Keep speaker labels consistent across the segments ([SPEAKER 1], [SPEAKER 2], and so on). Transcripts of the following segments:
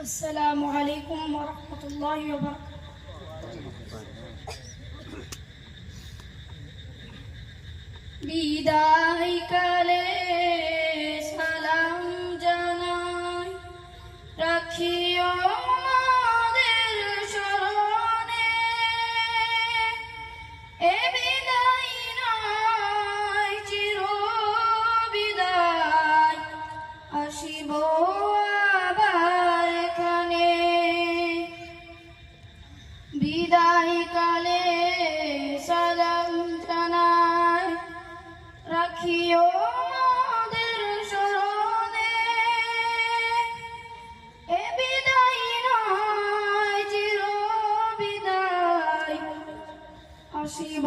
[SPEAKER 1] السلام عليكم ورحمة الله وبركاته. বিদায় রাখিও আমাদের স্মরণে এ বিদায় নয় চির বিদায়। আসিব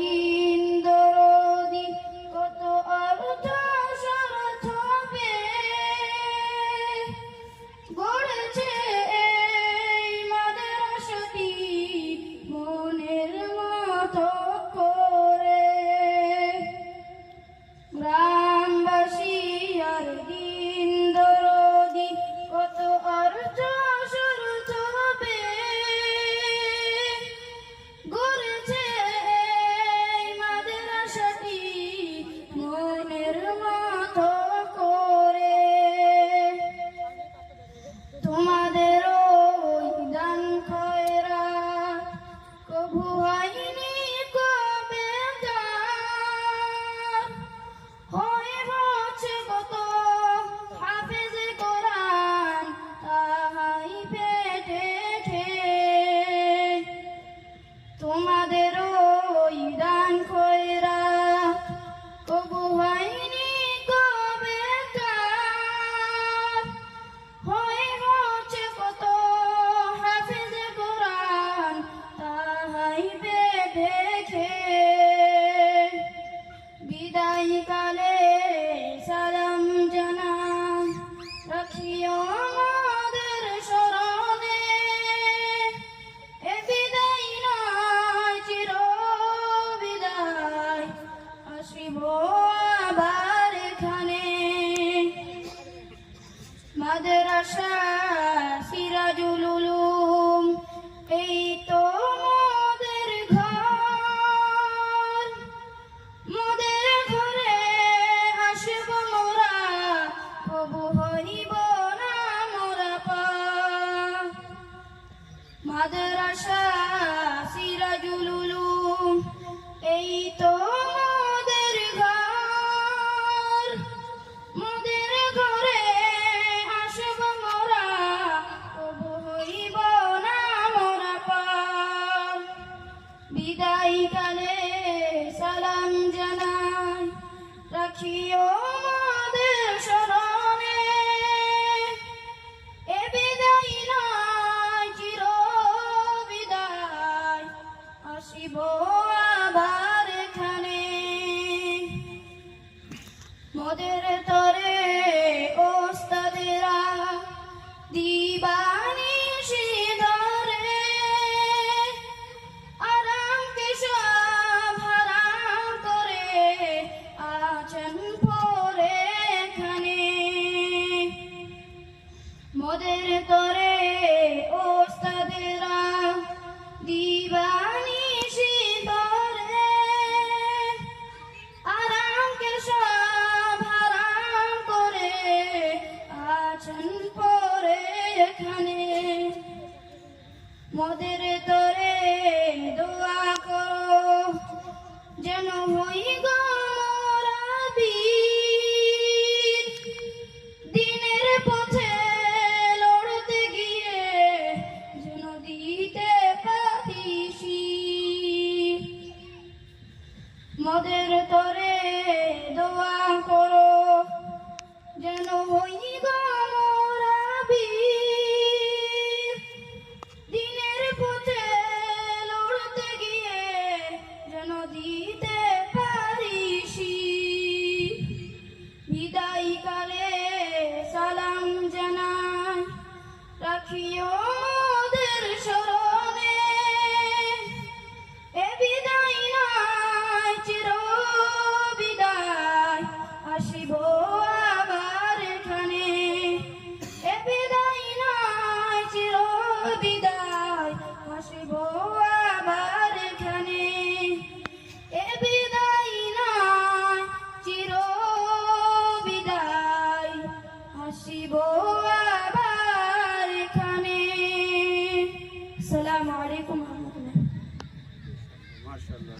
[SPEAKER 1] Hari দেখে রাখিও আমাদের স্মরণে। এ বিদায় নয় চির বিদায় আসিব মদের তরে ওস্তাদেরা দিবানি শিবরে আরামকে সব আরাম করে আছেন পরে এখানে। মোদের তো মোদের তরে দোয়া করো, যেন হই দিনের পথে লড়তে গিয়ে যেন দিতে পারিসি। বিদায়কালে সালাম জানা রাখিও